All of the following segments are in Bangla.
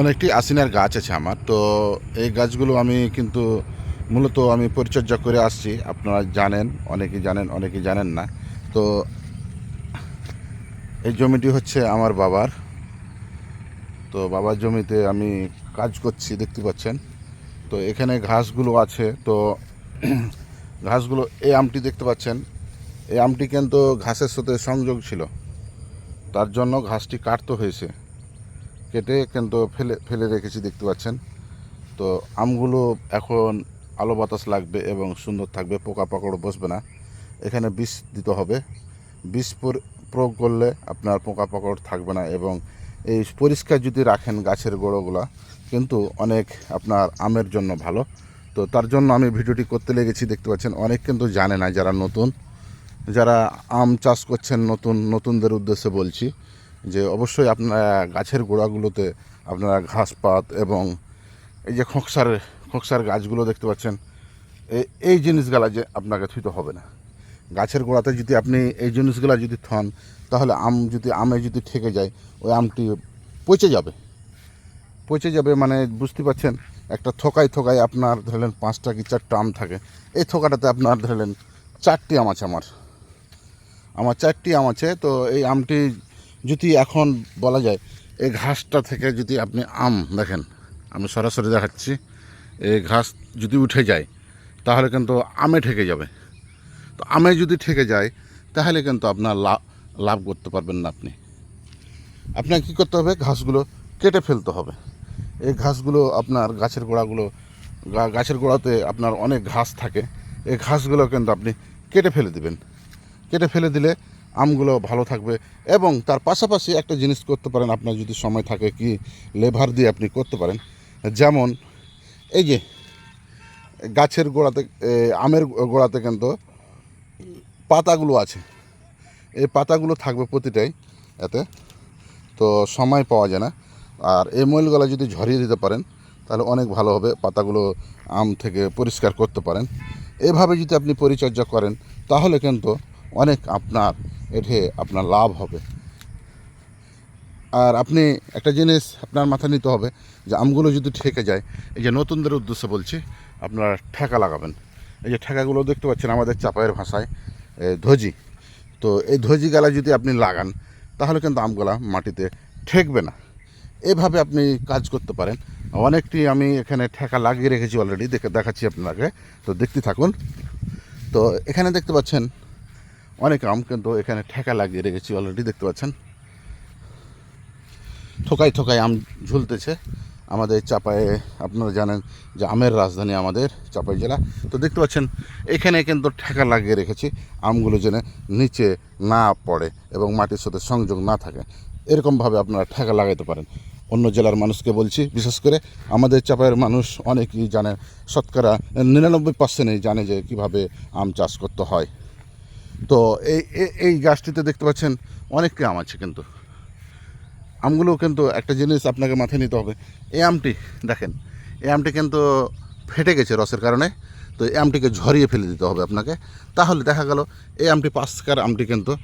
অনেকটি আসিনার গাছ আছে আমার। তো এই গাছগুলো আমি কিন্তু মূলত আমি পরিচর্যা করে আসছি। আপনারা জানেন, অনেকেই জানেন অনেকেই জানেন না। তো এই জমিটি হচ্ছে আমার বাবার। তো বাবার জমিতে আমি কাজ করছি, দেখতে পাচ্ছেন। তো এখানে ঘাসগুলো আছে। তো ঘাসগুলো, এই আমটি দেখতে পাচ্ছেন। এই আমটি কিন্তু ঘাসের সাথে সংযোগ ছিল। তার জন্য ঘাসটি কাটতে হয়েছে। কেটে কিন্তু ফেলে ফেলে রেখেছি, দেখতে পাচ্ছেন। তো আমগুলো এখন আলো বাতাস লাগবে এবং সুন্দর থাকবে, পোকা পাকড় বসবে না। এখানে বিষ দিতে হবে। বিষ প্রয়োগ করলে আপনার পোকা পাকড় থাকবে না এবং এই পরিষ্কার যদি রাখেন গাছের গোড়োগুলা, কিন্তু অনেক আপনার আমের জন্য ভালো। তো তার জন্য আমি ভিডিওটি করতে লেগেছি, দেখতে পাচ্ছেন। অনেক কিন্তু জানে না যারা নতুন। যারা আম চাষ করছেন, নতুন, নতুনদের উদ্দেশ্যে বলছি যে অবশ্যই আপনারা গাছের গোড়াগুলোতে আপনারা ঘাস পাত এবং এই যে খোঁকসার খোঁকসার গাছগুলো দেখতে পাচ্ছেন এই- জিনিসগুলা যে আপনাকে থুইতে হবে না। গাছের গোড়াতে যদি আপনি এই জিনিসগুলা যদি থন, তাহলে আম যদি, আমে যদি থেকে যায়, ওই আমটি পচে যাবে। পচে যাবে মানে বুঝতে পারছেন একটা থোকায় থোকায় আপনার ধরলেন পাঁচটা কি চারটা আম থাকে, এই থোকাটাতে আপনার ধরলেন চারটি আম আছে আমার। আমার চারটি আম আছে, তো এই আমটি যদি এখন বলা যায়, এই ঘাসটা থেকে যদি আপনি আম দেখেন, আমি সরাসরি দেখাচ্ছি, এই ঘাস যদি উঠে যায়, তাহলে কিন্তু আমে ঠেকে যাবে। তো আমে যদি ঠেকে যায়, তাহলে কিন্তু আপনার লাভ লাভ করতে পারবেন না আপনি। আপনাকে কী করতে হবে? ঘাসগুলো কেটে ফেলতে হবে। এই ঘাসগুলো আপনার গাছের গোড়াগুলো গাছের গোড়াতে আপনার অনেক ঘাস থাকে। এই ঘাসগুলো কিন্তু আপনি কেটে ফেলে দিবেন। কেটে ফেলে দিলে আমগুলো ভালো থাকবে এবং তার পাশাপাশি একটা জিনিস করতে পারেন, আপনার যদি সময় থাকে কি লেভার দিয়ে আপনি করতে পারেন। যেমন এই যে গাছের গোড়াতে আমের গোড়াতে কিন্তু পাতাগুলো আছে। এই পাতাগুলো থাকবে প্রতিটাই এতে, তো সময় পাওয়া যায় না। আর এই ময়লগুলো যদি ঝরিয়ে দিতে পারেন, তাহলে অনেক ভালো হবে, পাতাগুলো আম থেকে পরিষ্কার করতে পারেন। এভাবে যদি আপনি পরিচর্যা করেন, তাহলে কিন্তু অনেক আপনার এঠে আপনার লাভ হবে। আর আপনি একটা জিনিস আপনার মাথায় নিতে হবে যে আমগুলো যদি ঠেকে যায়, এই যে নতুনদের উদ্দেশ্যে বলছি, আপনারা ঠেকা লাগাবেন। এই যে ঠেকাগুলো দেখতে পাচ্ছেন আমাদের চাপায়ের ভাষায় ধজি। তো এই ধজি গালা যদি আপনি লাগান, তাহলে কিন্তু আমগুলা মাটিতে ঠেকবে না। এভাবে আপনি কাজ করতে পারেন। অনেকটি আমি এখানে ঠেকা লাগিয়ে রেখেছি অলরেডি, দেখে দেখাচ্ছি আপনাকে। তো দেখতে থাকুন। তো এখানে দেখতে পাচ্ছেন অনেক আম কিন্তু এখানে ঠেকা লাগিয়ে রেখেছি অলরেডি দেখতে পাচ্ছেন। থোকায় থোকায় আম ঝুলতেছে। আমাদের চাপায়ে, আপনারা জানেন যে আমের রাজধানী আমাদের চাপাই জেলা। তো দেখতে পাচ্ছেন, এখানে কিন্তু ঠেকা লাগিয়ে রেখেছি, আমগুলো যেন নিচে না পড়ে এবং মাটির সাথে সংযোগ না থাকে। এরকমভাবে আপনারা ঠেকা লাগাইতে পারেন। অন্য জেলার মানুষকে বলছি, বিশেষ করে আমাদের চাপায়ের মানুষ অনেকেই জানে শতকরা নিরানব্বই পার্সেন্টই জানে যে কীভাবে আম চাষ করতে হয়। তো এই, এই- গাছটিতে দেখতে পাচ্ছেন অনেকটি আম আছে কিন্তু। আমগুলো কিন্তু একটা জিনিস আপনাকে মাথায় নিতে হবে। এই আমটি, দেখেন, এই আমটি কিন্তু ফেটে গেছে রসের কারণে, তো এই আমটিকে ঝরিয়ে ফেলে দিতে হবে আপনাকে। তাহলে দেখা গেল, এই আমটি পাশকার আমটি কিন্তু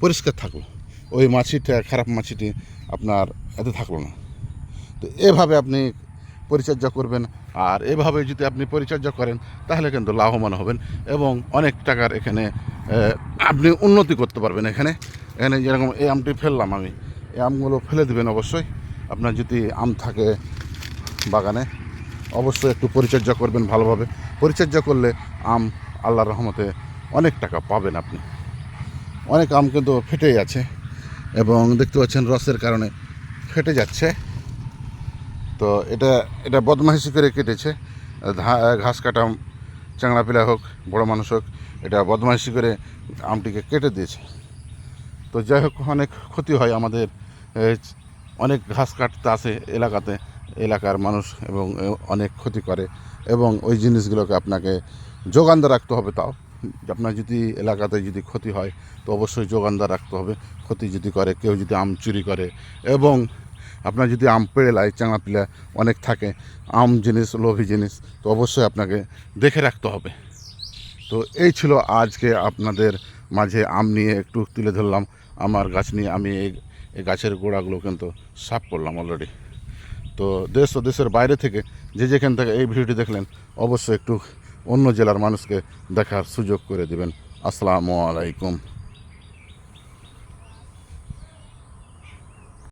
পরিষ্কার থাকল। ওই মাছিটা, খারাপ মাছিটি আপনার এতে থাকল না। তো এভাবে আপনি পরিচর্যা করবেন। আর এভাবে যদি আপনি পরিচর্যা করেন, তাহলে কিন্তু লাভবান হবেন এবং অনেক টাকার এখানে আপনি উন্নতি করতে পারবেন এখানে। এখানে যেরকম এই আমটি ফেললাম আমি, এই আমগুলো ফেলে দেবেন অবশ্যই। আপনার যদি আম থাকে বাগানে, অবশ্যই একটু পরিচর্যা করবেন ভালোভাবে। পরিচর্যা করলে আম আল্লাহর রহমতে অনেক টাকা পাবেন আপনি। অনেক আম কিন্তু ফেটে আছে এবং দেখতে পাচ্ছেন রসের কারণে ফেটে যাচ্ছে। তো এটা এটা বদমাইশি করে কেটেছে। ঘাস কাটা চাংড়া পিলা হোক, বড় মানুষ হোক, এটা বদমাইশি করে আমটিকে কেটে দিয়েছে। তো যাই হোক, অনেক ক্ষতি হয় আমাদের অনেক ঘাস কাটতে আসে এলাকাতে, এলাকার মানুষ এবং অনেক ক্ষতি করে। এবং ওই জিনিসগুলোকে আপনাকে যোগান যোগানদার রাখতে হবে তাও। আপনার যদি এলাকাতে যদি ক্ষতি হয়, তো অবশ্যই যোগান যোগানদার রাখতে হবে। ক্ষতি যদি করে, কেউ যদি আম চুরি করে, এবং আপনার যদি আম পেড়ে লাই, চাঙা পিলা অনেক থাকে, আম জিনিস, লোভী জিনিস, তো অবশ্যই আপনাকে দেখে রাখতে হবে। তো এই ছিল আজকে আপনাদের মাঝে আম নিয়ে একটু তুলে ধরলাম। আমার গাছ নিয়ে আমি এই গাছের গোড়াগুলো কিন্তু সাফ করলাম অলরেডি তো দেশ ও দেশের বাইরে থেকে যে যেখান থেকে এই ভিডিওটি দেখলেন, অবশ্যই একটু অন্য জেলার মানুষকে দেখার সুযোগ করে দেবেন। আসসালামু আলাইকুম।